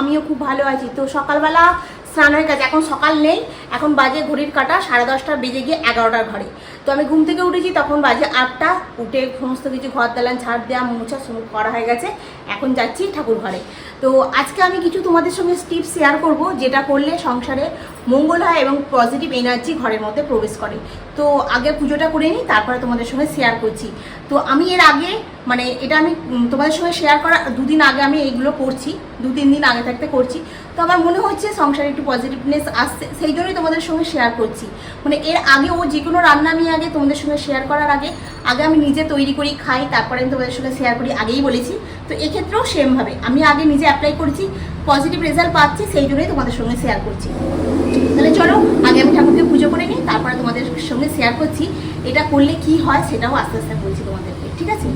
আমিও খুব ভালো আছি। তো সকালবেলা স্নান হয়ে গেছে এখন সকাল নেই, এখন বাজে ঘড়ির কাটা, সাড়ে দশটা বেজে গিয়ে এগারোটার ঘরে তো আমি ঘুম থেকে উঠেছি, তখন বাজে আটটা, উঠে সমস্ত কিছু ঘর দালান ছাড় দেওয়া মোছা শুরু করা হয়ে গেছে, এখন যাচ্ছি ঠাকুর ঘরে। তো আজকে আমি কিছু তোমাদের সঙ্গে টিপস শেয়ার করব, যেটা করলে সংসারে মঙ্গল হয় এবং পজিটিভ এনার্জি ঘরের মধ্যে প্রবেশ করে। তো আগে পুজোটা করে নিই, তারপরে তোমাদের সঙ্গে শেয়ার করছি। তো আমি এর আগে মানে এটা আমি তোমাদের সঙ্গে শেয়ার করা, দুদিন আগে আমি এইগুলো করছি, দু তিন দিন আগে থাকতে করছি। তো আমার মনে হচ্ছে সংসারে একটু পজিটিভনেস আসছে, সেই জন্যই তোমাদের সঙ্গে শেয়ার করছি। মানে এর আগে ও যে কোনো রান্না আমি আগে তোমাদের সঙ্গে শেয়ার করার আগে আগে আমি নিজে তৈরি করি, খাই, তারপরে আমি তোমাদের সঙ্গে শেয়ার করি, আগেই বলেছি। তো এক্ষেত্রেও সেমভাবে আমি আগে নিজে অ্যাপ্লাই করছি পজিটিভ রেজাল্ট পাচ্ছি, সেই জন্যই তোমাদের সঙ্গে শেয়ার করছি। তাহলে চলো, আগে আমি ঠাকুরকে পুজো করে নিই, তারপরে তোমাদের সঙ্গে শেয়ার করছি, এটা করলে কি হয় সেটাও আস্তে আস্তে বলছি তোমাদেরকে, ঠিক আছে?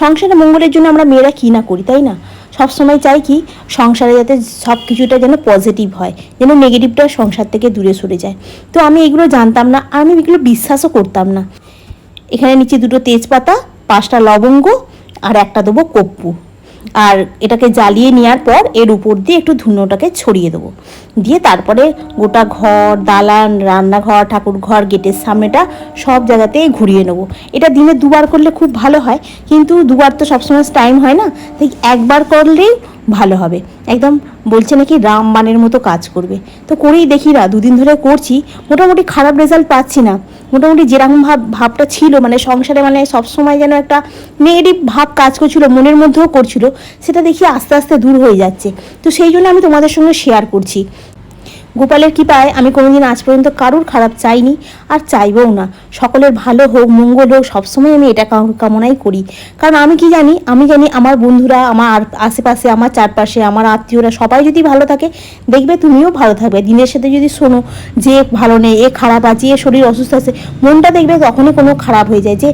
সংসারে মঙ্গলের জন্য আমরা মেয়েরা কী না করি, তাই না? সবসময় চাই কি, সংসারে যাতে সব কিছুটা যেন পজিটিভ হয়, যেন নেগেটিভটা সংসার থেকে দূরে সরে যায়। তো আমি এগুলো জানতাম না আমি এগুলো বিশ্বাসও করতাম না। এখানে নিচে দুটো তেজপাতা, পাঁচটা লবঙ্গ, আর একটা দেবো কপ্পু। আর এটাকে জ্বালিয়ে নেওয়ার পর এর উপর দিয়ে একটু ধুনোটাকে ছড়িয়ে দেবো। দিয়ে তারপরে গোটা ঘর, দালান, রান্নাঘর ঠাকুর ঘর গেটের সামনেটা সব জায়গাতেই ঘুরিয়ে নেব। এটা দিনে দুবার করলে খুব ভালো হয়, কিন্তু দুবার তো সবসময় টাইম হয় না, তাই একবার করলেই ভালো হবে। একদম বলছে নাকি রামবানের মতো কাজ করবে। তো করেই দেখি না দুদিন ধরে করছি, মোটামুটি খারাপ রেজাল্ট পাচ্ছি না। মোটামুটি যেরকম ভাব, ভাবটা ছিল মানে সংসারে মানে সবসময় যেন একটা নেগেটিভ ভাব কাজ করছিল, মনের মধ্যেও করছিল, সেটা দেখি আস্তে আস্তে দূর হয়ে যাচ্ছে। তো সেই জন্য আমি তোমাদের সঙ্গে শেয়ার করছি। গোপালের কৃপায় আমি কোনোদিন আজ পর্যন্ত কারুর খারাপ চাইনি, আর চাইবও না। সকলের ভালো হোক, মঙ্গল হোক, সবসময় আমি এটা কামনাই করি। কারণ আমি কি জানি, আমি জানি আমার বন্ধুরা, আমার আশেপাশে, আমার চারপাশে, আমার আত্মীয়রা সবাই যদি ভালো থাকে, দেখবে তুমিও ভালো থাকবে। দিনের সাথে যদি শোনো যে ভালো নেই, এ খারাপ আছে, এ শরীর অসুস্থ আছে, মনটা দেখবে তখনই কোনো খারাপ হয়ে যায় যে,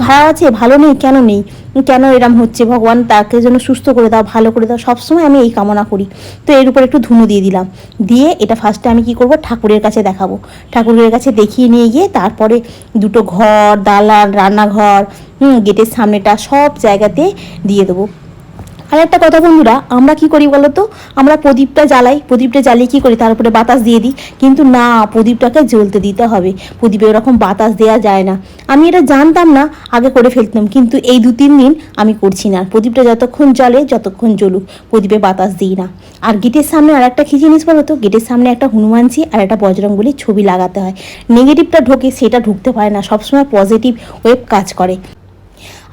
খারাপ আছে, ভালো নেই, কেন নেই? কেন এরম হচ্ছে? ভগবান তাকে যেন সুস্থ করে দাও, ভালো করে দাও, সবসময় আমি এই কামনা করি। তো এর উপর একটু ধুনু দিয়ে দিলাম। দিয়ে এটা ফার্স্টে আমি কি করব? ঠাকুরের কাছে দেখাবো। ঠাকুরের কাছে দেখিয়ে নিয়ে গিয়ে তারপরে দুটো ঘর, দালান, রান্নাঘর, হুম, গেটের সামনেটা সব জায়গাতে দিয়ে দেবো। আর একটা কথা বন্ধুরা, আমরা কি করি বলো তো? আমরা প্রদীপটা জ্বালাই, প্রদীপটা জ্বালিয়ে কি করি? তার উপরে বাতাস দিয়ে দিই। কিন্তু না, প্রদীপটাকে জ্বলতে দিতে হবে। প্রদীপে ওরকম বাতাস দেওয়া যায় না। আমি এটা জানতাম না, আগে করে ফেলতাম। কিন্তু এই দু তিন দিন আমি করছি না। প্রদীপটা যতক্ষণ জ্বলে, যতক্ষণ জ্বলুক, প্রদীপে বাতাস দিই না। আর গেটের সামনে আর একটা কী জিনিস বলো তো? গেটের সামনে একটা হনুমানজি আর একটা বজরংবলির ছবি লাগাতে হয়। নেগেটিভটা ঢোকে, সেটা ঢুকতে পারে না। সবসময় পজিটিভ ওয়েব কাজ করে।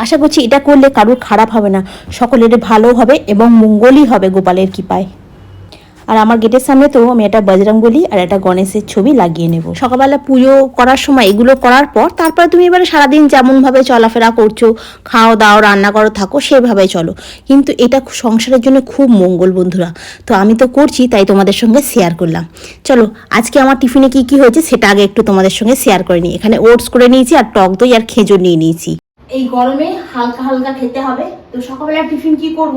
আশা করছি এটা করলে কারোর খারাপ হবে না। সকলের ভালো হবে এবং মঙ্গলই হবে গোপালের কৃপায়। আর আমার গেটের সামনে তো আমি একটা বজরঙ্গলি আর একটা গণেশের ছবি লাগিয়ে নেব। সকালবেলা পুজো করার সময় এগুলো করার পর তারপরে তুমি এবারে সারাদিন যেমনভাবে চলাফেরা করছ, খাও দাও, রান্না করো, থাকো সেভাবে চলো। কিন্তু এটা সংসারের জন্য খুব মঙ্গল বন্ধুরা। তো আমি তো করছি, তাই তোমাদের সঙ্গে শেয়ার করলাম। চলো, আজকে আমার টিফিনে কি কি হয়েছে সেটা আগে একটু তোমাদের সঙ্গে শেয়ার করে নিই। এখানে ওটস করে নিয়েছি আর টক দই আর খেজুর নিয়ে নিয়েছি। এই গরমে হালকা হালকা খেতে হবে। তো সকালবেলা টিফিন কি করব?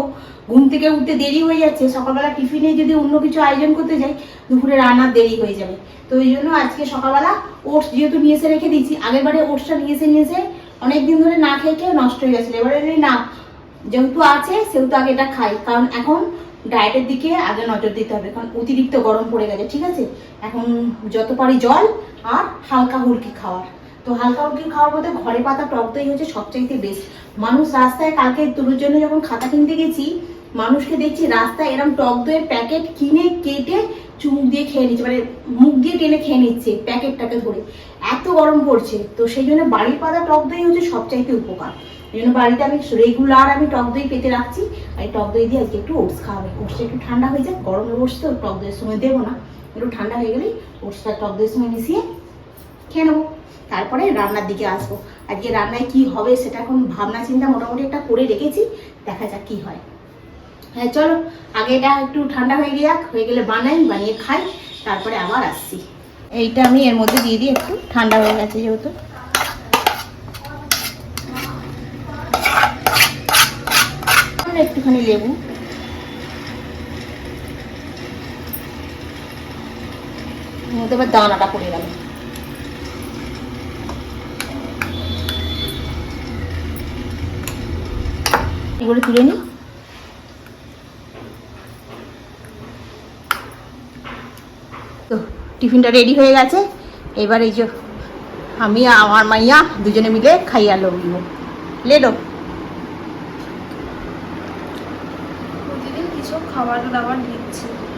ঘুম থেকে উঠতে দেরি হয়ে যাচ্ছে। সকালবেলা টিফিনে যদি অন্য কিছু আয়োজন করতে যাই, দুপুরে রান্নার দেরি হয়ে যাবে। তো এই জন্য আজকে সকালবেলা ওটস যেহেতু নিয়ে এসে রেখে দিয়েছি, আগের বারে ওটসটা নিয়ে এসে নিয়ে এসে অনেকদিন ধরে না খেয়ে খেয়ে নষ্ট হয়ে গেছিল। এবারে না, যেহেতু আছে, সেহেতু আগে এটা খাই। কারণ এখন ডায়েটের দিকে আগে নজর দিতে হবে। কারণ অতিরিক্ত গরম পড়ে গেছে, ঠিক আছে? এখন যত পারি জল আর হালকা হুলকি খাওয়ার। তো হালকা হুলকি খাওয়ার মধ্যে ঘরে পাতা, টক দই হচ্ছে সবচাইতে বেস্ট মানুষ রাস্তায় কালকে তোর জন্য যখন খাতা কিনতে গেছি, মানুষকে দেখছি রাস্তায় এরকম টক দইয়ের প্যাকেট কিনে কেটে চুমুক দিয়ে খেয়ে নিচ্ছে মানে মুখ দিয়ে টেনে খেয়ে নিচ্ছে প্যাকেটটাকে ধরে। এত গরম পড়ছে, তো সেই জন্য বাড়ির পাতা, টক দই হচ্ছে সবচাইতে উপকার। এই জন্য বাড়িতে আমি রেগুলার আমি টক দই পেতে রাখছি, আর এই টক দই দিয়ে আজকে একটু ওটস খাওয়াবে। ওটসটা একটু ঠান্ডা হয়ে যায় গরমে বসছে তো টক দইয়ের সময় দেবো না। একটু ঠান্ডা হয়ে গেলেই ওটসটা টক দইয়ের সময় মিশিয়ে খেয়ে নেব। তারপরে রান্নার দিকে আসব। আজকে রান্নায় কি হবে সেটা এখন ভাবনা চিন্তা মোটামুটি একটা করে রেখেছি, দেখা যাক কি হয়। হ্যাঁ চলো, আগে এটা একটু ঠান্ডা হয়ে যাক, হয়ে গেলে বানাই, বানিয়ে খাই, তারপরে আবার আসছি। এইটা আমি এর মধ্যে দিয়ে দিই, একটু ঠান্ডা হয়ে গেছে যেহেতু। একটুখানি লেবু। মধ্যে এবার দানাটা পড়ে গেল। এগুলো তুলে নিই। তো টিফিনটা রেডি হয়ে গেছে। এবার এই যে আমি আমার মাইয়া দুজনে মিলে খাইয়া লইব লেডো খাবার দাবার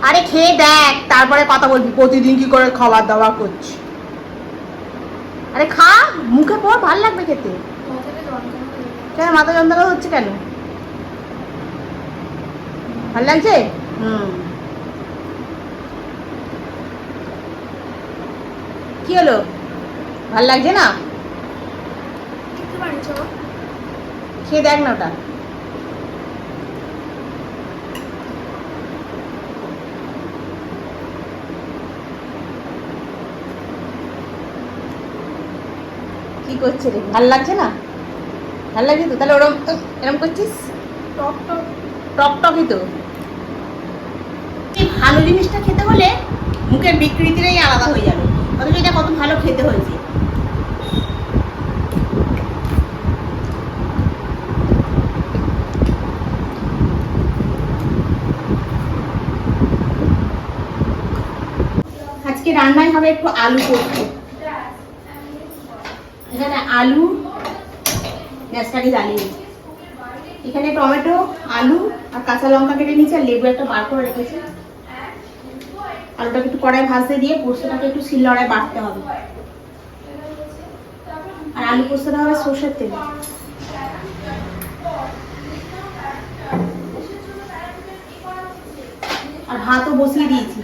আরে খেয়ে দেখ তারপরে কথা বলবি। প্রতিদিন কি করে খাবার দাবার করছি? আরে খা মুখে পর ভালো লাগবে খেতে। মাথা যন্ত্রণা হচ্ছে কেন? ভালো লাগছে? হুম। কি হলো? ভালো লাগছে না? খেয়ে দেখ না ওটা। কি করছে রে? ভালো লাগছে না? ভালো লাগছে তো? তাহলে ওরম এরম করছিস? টক টক। টক টকই তো ভালো জিনিসটা খেতে হলে মুখের বিকৃতিটাই আলাদা হয়ে যাবে। অথচ এটা কত ভালো খেতে হয়েছে। আজকে রান্নায় হবে একটু আলু পোস্ত এখানে আলু গ্যাসটাকে জ্বালিয়ে। এখানে টমেটো, আলু আর কাঁচা লঙ্কা কেটে নিয়েছি, আর লেবু একটা বার করে রেখেছি। আলুটাকে একটু কড়াই ভাজতে দিয়ে পোস্তটাকে একটু শিলনোড়ায় বাটতে হবে। আর আলু পোস্তটা হবে সর্ষের তেল। আর ভাতও বসিয়ে দিয়েছি।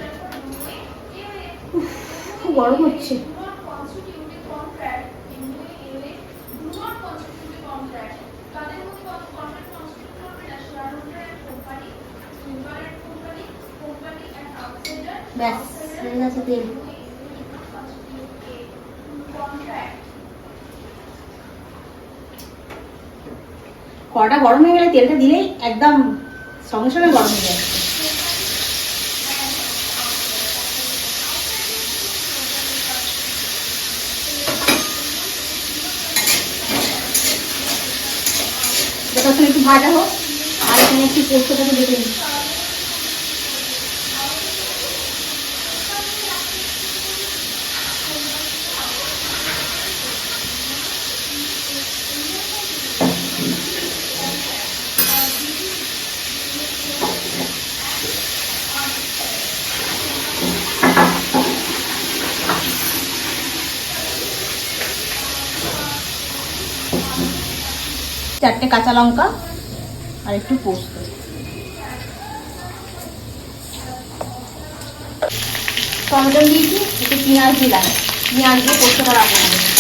খুব গরম হচ্ছে। কড়াটা গরম হয়ে গেলে তেলটা দিলেই একদম সঙ্গে সঙ্গে গরম হয়ে যায়। একটু ভাজা হোক, আর এখানে একটু পোস্তটাকে দেখে নিই চারটে কাঁচা লঙ্কা আর একটু পোস্ত। টমেটো দিয়েছি একটু পেঁয়াজ দিলাম। পেঁয়াজ দিয়ে পোস্তটা রাখব।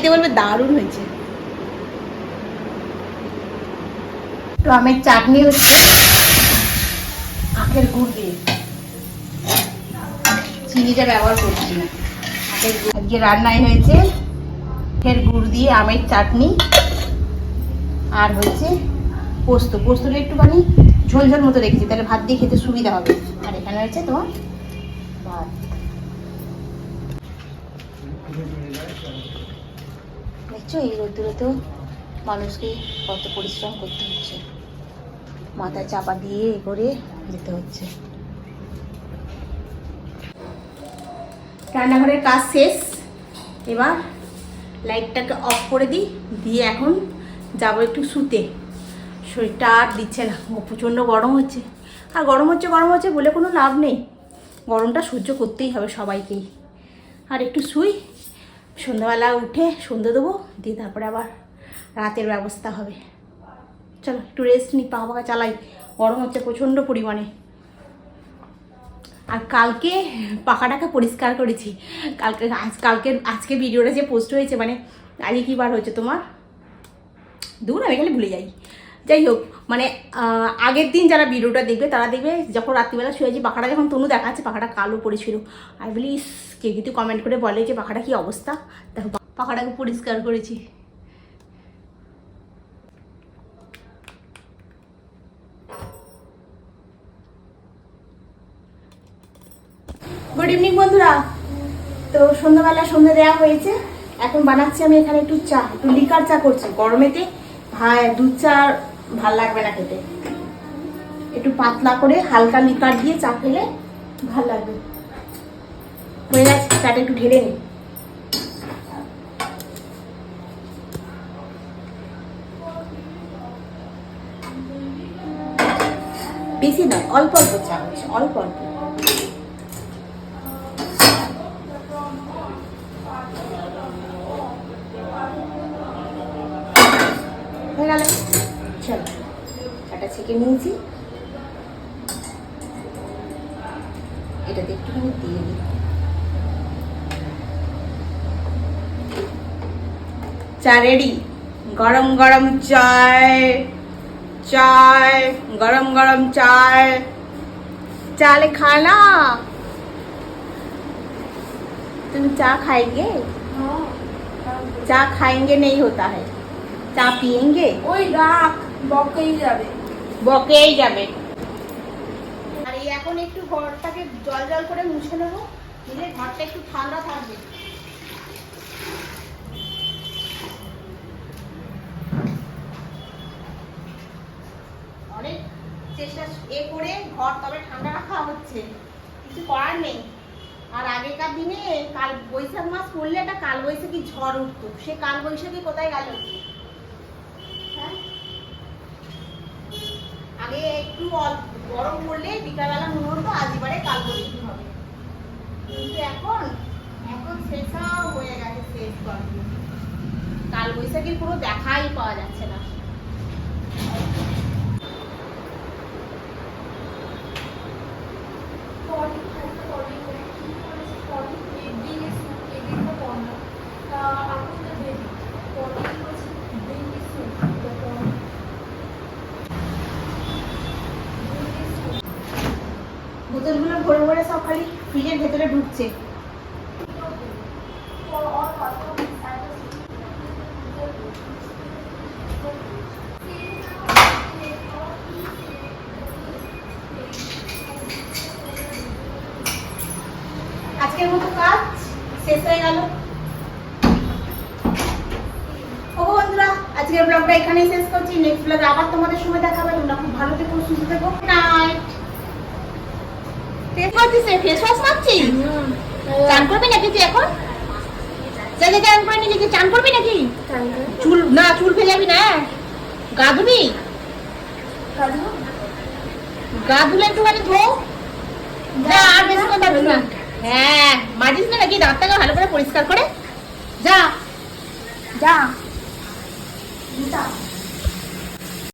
তাইতে বলবে দারুণ হয়েছে। তো আমের চাটনি হচ্ছে আখের গুড় দিয়ে। চিনিটা ব্যবহার করছি না। আখের গুড় আজকে রান্নায় হয়েছে আখের গুড় দিয়ে আমের চাটনি। আর হচ্ছে পোস্ত। পোস্তটা একটুখানি ঝোল ঝোল মতো রেখেছি, তাহলে ভাত দিয়ে খেতে সুবিধা হবে। আর এখানে হয়েছে তোমার ভাত। দেখছ এই রোদ্দুরে তো মানুষকে কত পরিশ্রম করতে হচ্ছে। মাথায় চাপা দিয়ে এ করে যেতে হচ্ছে। রান্নাঘরের কাজ শেষ। এবার লাইটটাকে অফ করে দিই। দিয়ে এখন যাব একটু শুতে। শরীরটা আর দিচ্ছে না। প্রচণ্ড গরম হচ্ছে। আর গরম হচ্ছে গরম হচ্ছে বলে কোনো লাভ নেই। গরমটা সহ্য করতেই হবে সবাইকেই। আর একটু শুই সন্ধ্যাবেলা উঠে সন্ধে দেবো, দিয়ে তারপরে আবার রাতের ব্যবস্থা হবে। চলো, একটু রেস্ট নিই পাখা পাখা চালাই। গরম হচ্ছে প্রচণ্ড পরিমাণে। আর কালকে পাখাটাকে পরিষ্কার করেছি। কালকে, আজ, কালকে, আজকে ভিডিওটা যে পোস্ট হয়েছে মানে আজকে কী বার হচ্ছে তোমার? দূর, আমি খালি ভুলে যাই। যাই হোক মানে আগের দিন যারা ভিডিওটা দেখবে, তারা দেখবে যখন রাত্রিবেলা শুয়েছি পাখাটা যখন তনু দেখাচ্ছে, পাখাটা কালো পড়েছিল আর বলি কেউ কিন্তু কমেন্ট করে বলে যে পাখাটা কি অবস্থা? দেখো পাখাটাকে পরিষ্কার করেছি। গুড ইভিনিং বন্ধুরা। তো সন্ধ্যাবেলা সন্ধ্যা দেওয়া হয়েছে। এখন বানাচ্ছি আমি এখানে একটু চা, একটু লিকার চা করছি, গরমেতে। ভাই দুধ চা ভালো লাগবে না খেতে। একটু পাতলা করে হালকা লিকার দিয়ে চা খেলে ভালো লাগবে। হয়ে গেছে, চাটা একটু ঢেলে নিই বেশি নয়, অল্প অল্প চা হচ্ছে, অল্প অল্প হয়ে গেল চলো চাটা ছেঁকে নিয়েছি এটাতে একটুখানি দিয়ে দিই চা রেডি গরম গরম চায় চায় গরম গরম চায় चाय खाना तुम चा खाएंगे चा खाएंगे नहीं होता है তা পিয়েঙ্গে ওই রাখ বকেই যাবে। বকেই যাবে। আর এখন একটু ঘরটাকে জল জল করে মুছে নেব দিলে ঘরটা একটু ঠান্ডা থাকবে। অনেক চেষ্টা এ করে ঘর তবে ঠান্ডা রাখা হচ্ছে কিছু করার নেই। আর আগেকার দিনে কাল বৈশাখ মাস পড়লে একটা কালবৈশাখী ঝড় উঠতো সে কালবৈশাখী কোথায় গেল? আগে একটু গরম পড়লে বিকালবেলা মনে হতো আজ এবারে কাল বৈশাখী হবে। কিন্তু এখন এখন শেষাও হয়ে গেছে শেষ কাল বৈশাখীর পুরো দেখাই পাওয়া যাচ্ছে না পলি খাইতে পলি করে কি করেছে পলি এডিং এর স্যুপ এডিং তো পড় না তা আপনি তো দেরি পলি কি করেছে এডিং এর স্যুপ তো পড় বোতলগুলো ভরে ভরে সব খালি ফ্রিজের ভেতরে ঢুকছে। আজকের মতো কাজ শেষ হয়ে গেল। ও বন্ধুরা, আজকের ব্লগটা এখানেই শেষ করছি। নেক্সট ব্লগে আবার তোমাদের সময় দেখাবে। তোমরা খুব ভালো থেকো, সুস্থ থেকো। নাইট ফেস ওয়াশ দিছে ফেস ওয়াশ মারছিস চান করবি নাকি তুই এখন? চাইলে চান করে নিজেকে চান করবি নাকি? চুল না চুল না। গা ধুবি গা ধুলে একটুখানি ধো আর বেশি কথা না। হ্যাঁ মাজিস না নাকি? দাঁতটাকে ভালো করে পরিষ্কার করে। যা। যা।